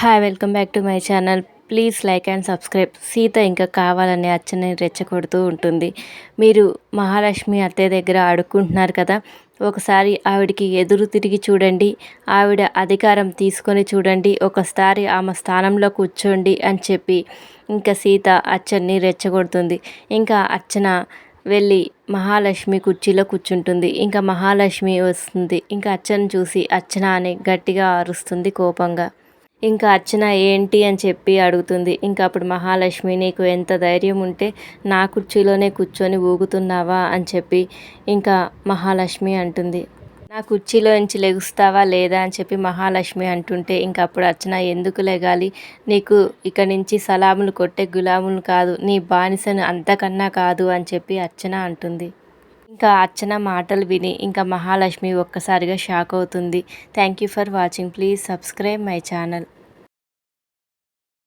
Hi welcome back to my channel please like and subscribe Sita ఇంకా కావాలని అచ్చని రెచ్చగొడుతూ ఉంటుంది. మీరు మహాలక్ష్మి అత్తయ్య దగ్గర అడుక్కుంటున్నారు కదా? ఒకసారి ఆవిడికి ఎదురు తిరిగి చూడండి. ఆవిడ అధికారం తీసుకొని చూడండి. ఒకసారి ఆమె స్థానంలో కూర్చోండి అని చెప్పి ఇంకా సీత అచ్చన్ని రెచ్చగొడుతుంది. ఇంకా అచ్చన వెళ్ళి మహాలక్ష్మి కుర్చీలో కూర్చుంటుంది. ఇంకా మహాలక్ష్మి వస్తుంది. ఇంకా అచ్చను చూసి అచ్చన అని గట్టిగా అరుస్తుంది కోపంగా. ఇంకా అర్చన ఏంటి అని చెప్పి అడుగుతుంది. ఇంకా అప్పుడు మహాలక్ష్మి నీకు ఎంత ధైర్యం ఉంటే నా కుర్చీలోనే కూర్చొని ఊగుతున్నావా అని చెప్పి ఇంకా మహాలక్ష్మి అంటుంది. నా కుర్చీలో నుంచి లెగుస్తావా లేదా అని చెప్పి మహాలక్ష్మి అంటుంటే ఇంకా అప్పుడు అర్చన ఎందుకు లెగాలి? నీకు ఇక్కడి నుంచి సలాములు కొట్టే గులాములు కాదు నీ బానిసను అంతకన్నా కాదు అని చెప్పి అర్చన అంటుంది. ఇంకా అర్చన మాటలు విని ఇంకా మహాలక్ష్మి ఒక్కసారిగా షాక్ అవుతుంది. Thank you for watching please subscribe my channel